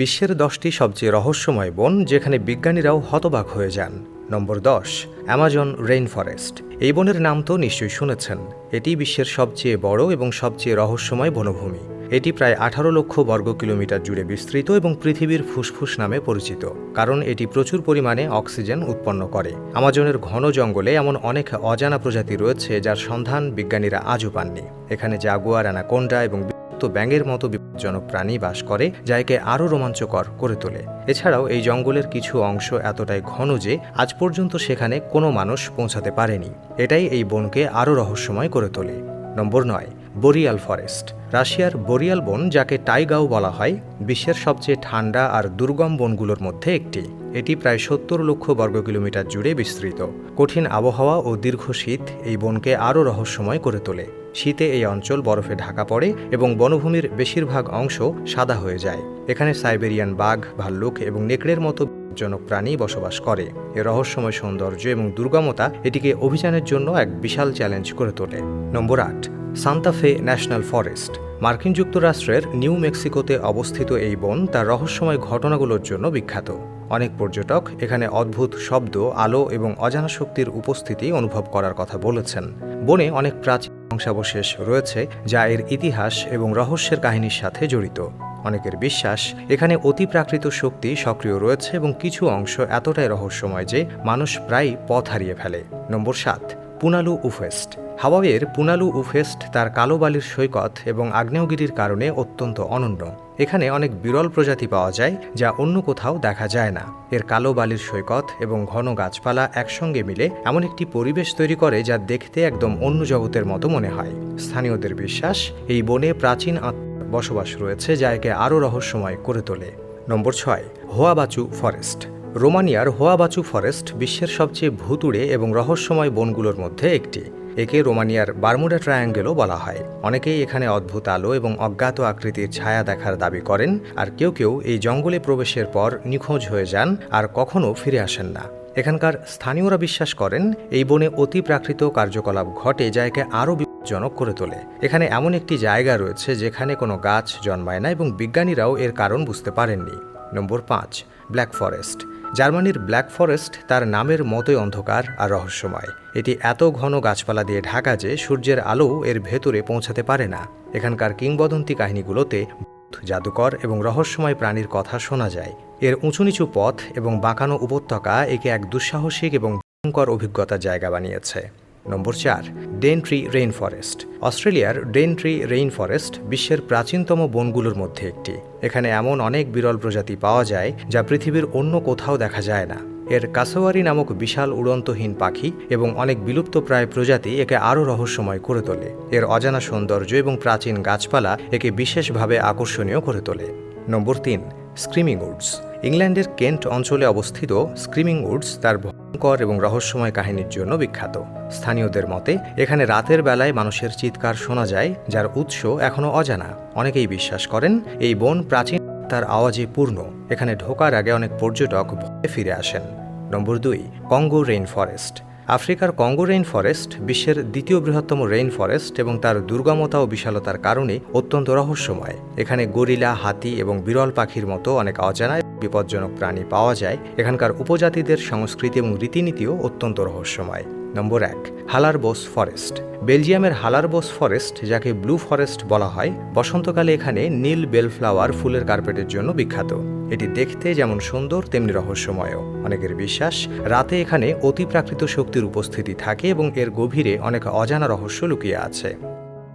বিশ্বের দশটি সবচেয়ে রহস্যময় বন যেখানে বিজ্ঞানীরাও হতবাক হয়ে যান। নম্বর দশ অ্যামাজন রেইন ফরেস্ট এই বনের নাম তো নিশ্চয়ই শুনেছেন। এটি বিশ্বের সবচেয়ে বড় এবং সবচেয়ে রহস্যময় বনভূমি। এটি প্রায় আঠারো লক্ষ বর্গ কিলোমিটার জুড়ে বিস্তৃত এবং পৃথিবীর ফুসফুস নামে পরিচিত, কারণ এটি প্রচুর পরিমাণে অক্সিজেন উৎপন্ন করে। আমাজনের ঘন জঙ্গলে এমন অনেক অজানা প্রজাতি রয়েছে যার সন্ধান বিজ্ঞানীরা আজও পাননি। এখানে জাগুয়ার, অ্যানাকোন্ডা এবং বিলুপ্ত ব্যাঙের মতো বিপজ্জনক প্রাণী বাস করে যা একে আরও রোমাঞ্চকর করে তোলে। এছাড়াও এই জঙ্গলের কিছু অংশ এতটাই ঘন যে, আজ পর্যন্ত সেখানে কোনো মানুষ পৌঁছাতে পারেনি। এটাই এই বনকে আরও রহস্যময় করে তোলে। নম্বর নয়, বরিয়াল ফরেস্ট। রাশিয়ার বরিয়াল বন, যাকে টাইগাও বলা হয়, বিশ্বের সবচেয়ে ঠান্ডা আর দুর্গম বনগুলোর মধ্যে একটি। এটি প্রায় সত্তর লক্ষ বর্গ কিলোমিটার জুড়ে বিস্তৃত। কঠিন আবহাওয়া ও দীর্ঘ শীত এই বনকে আরও রহস্যময় করে তোলে। শীতে এই অঞ্চল বরফে ঢাকা পড়ে এবং বনভূমির বেশিরভাগ অংশ সাদা হয়ে যায়। এখানে সাইবেরিয়ান বাঘ, ভাল্লুক এবং নেকড়ের মতো জনক প্রাণী বসবাস করে। এর রহস্যময় সৌন্দর্য এবং দুর্গমতা এটিকে অভিযানের জন্য এক বিশাল চ্যালেঞ্জ করে তোলে। নম্বর আট সান্তাফে ন্যাশনাল ফরেস্ট। মার্কিন যুক্তরাষ্ট্রের নিউ মেক্সিকোতে অবস্থিত এই বন তার রহস্যময় ঘটনাগুলোর জন্য বিখ্যাত। অনেক পর্যটক এখানে অদ্ভুত শব্দ, আলো এবং অজানা শক্তির উপস্থিতি অনুভব করার কথা বলেছেন। বনে অনেক প্রাচীন ধ্বংসাবশেষ রয়েছে যা এর ইতিহাস এবং রহস্যের কাহিনীর সাথে জড়িত। অনেকের বিশ্বাস, এখানে অতিপ্রাকৃত শক্তি সক্রিয় রয়েছে এবং কিছু অংশ এতটাই রহস্যময় যে মানুষ প্রায় পথ হারিয়ে ফেলে। নম্বর সাত, পুনালু উফেস্ট হাওয়াইয়ের পুনালু উফেস্ট তার কালো বালির সৈকত এবং আগ্নেয়গিরির কারণে অত্যন্ত অনন্য। এখানে অনেক বিরল প্রজাতি পাওয়া যায়, যা অন্য কোথাও দেখা যায় না। এর কালো বালির সৈকত এবং ঘন গাছপালা একসঙ্গে মিলে এমন একটি পরিবেশ তৈরি করে যা দেখতে একদম অন্য জগতের মতো মনে হয়। স্থানীয়দের বিশ্বাস, এই বনে প্রাচীন আত্মার বসবাস রয়েছে যা একে আরও রহস্যময় করে তোলে। নম্বর ছয়, হোয়াবাচু ফরেস্ট। রোমানিয়ার হোয়াবাচু ফরেস্ট বিশ্বের সবচেয়ে ভুতুড়ে এবং রহস্যময় বনগুলোর মধ্যে একটি। একে রোমানিয়ার বারমুডা ট্রায়াঙ্গেলও বলা হয়। অনেকেই এখানে অদ্ভুত আলো এবং অজ্ঞাত আকৃতির ছায়া দেখার দাবি করেন, আর কেউ কেউ এই জঙ্গলে প্রবেশের পর নিখোঁজ হয়ে যান আর কখনও ফিরে আসেন না। এখানকার স্থানীয়রা বিশ্বাস করেন, এই বনে অতি প্রাকৃত কার্যকলাপ ঘটে যা একে আরও বিপজ্জনক করে তোলে। এখানে এমন একটি জায়গা রয়েছে যেখানে কোনো গাছ জন্মায় না এবং বিজ্ঞানীরাও এর কারণ বুঝতে পারেননি। নম্বর পাঁচ, ব্ল্যাক ফরেস্ট। জার্মানির ব্ল্যাক ফরেস্ট তার নামের মতোই অন্ধকার আর রহস্যময়। এটি এত ঘন গাছপালা দিয়ে ঢাকা যে সূর্যের আলো এর ভেতরে পৌঁছাতে পারে না। এখানকার কিংবদন্তি কাহিনীগুলোতে জাদুকর এবং রহস্যময় প্রাণীর কথা শোনা যায়। এর উঁচু নিচু পথ এবং বাঁকানো উপত্যকা একে এক দুঃসাহসিক এবং ভয়ঙ্কর অভিজ্ঞতার জায়গা বানিয়েছে। নম্বর চার, ডেনট্রি রেইন ফরেস্ট অস্ট্রেলিয়ার ডেনট্রি রেইন ফরেস্ট বিশ্বের প্রাচীনতম বনগুলোর মধ্যে একটি। এখানে এমন অনেক বিরল প্রজাতি পাওয়া যায় যা পৃথিবীর অন্য কোথাও দেখা যায় না। এর কাসোয়ারি নামক বিশাল উড়ন্তহীন পাখি এবং অনেক বিলুপ্তপ্রায় প্রজাতি একে আরও রহস্যময় করে তোলে। এর অজানা সৌন্দর্য এবং প্রাচীন গাছপালা একে বিশেষভাবে আকর্ষণীয় করে তোলে। নম্বর তিন, স্ক্রিমিং উডস। ইংল্যান্ডের কেন্ট অঞ্চলে অবস্থিত স্ক্রিমিং উডস তার ভয়ঙ্কর এবং রহস্যময় কাহিনীর জন্য বিখ্যাত। স্থানীয়দের মতে, এখানে রাতের বেলায় মানুষের চিৎকার শোনা যায়, যার উৎস এখনও অজানা। অনেকেই বিশ্বাস করেন, এই বন প্রাচীন তার আওয়াজে পূর্ণ। এখানে ঢোকার আগে অনেক পর্যটক ফিরে আসেন। নম্বর দুই, কঙ্গো রেইন ফরেস্ট। আফ্রিকার কঙ্গো রেইন ফরেস্ট বিশ্বের দ্বিতীয় বৃহত্তম রেইন ফরেস্ট এবং তার দুর্গমতা ও বিশালতার কারণে অত্যন্ত রহস্যময়। এখানে গরিলা, হাতি এবং বিরল পাখির মতো অনেক অজানা বিপজ্জনক প্রাণী পাওয়া যায়। এখানকার উপজাতিদের সংস্কৃতি এবং রীতিনীতিও অত্যন্ত রহস্যময়। নম্বর এক, হালারবোস ফরেস্ট। বেলজিয়ামের হালারবোস ফরেস্ট, যাকে ব্লু ফরেস্ট বলা হয়, বসন্তকালে এখানে নীল বেলফ্লাওয়ার ফুলের কার্পেটের জন্য বিখ্যাত। এটি দেখতে যেমন সুন্দর, তেমনি রহস্যময় অনেকের বিশ্বাস, রাতে এখানে অতিপ্রাকৃত শক্তির উপস্থিতি থাকে এবং এর গভীরে অনেক অজানা রহস্য লুকিয়ে আছে।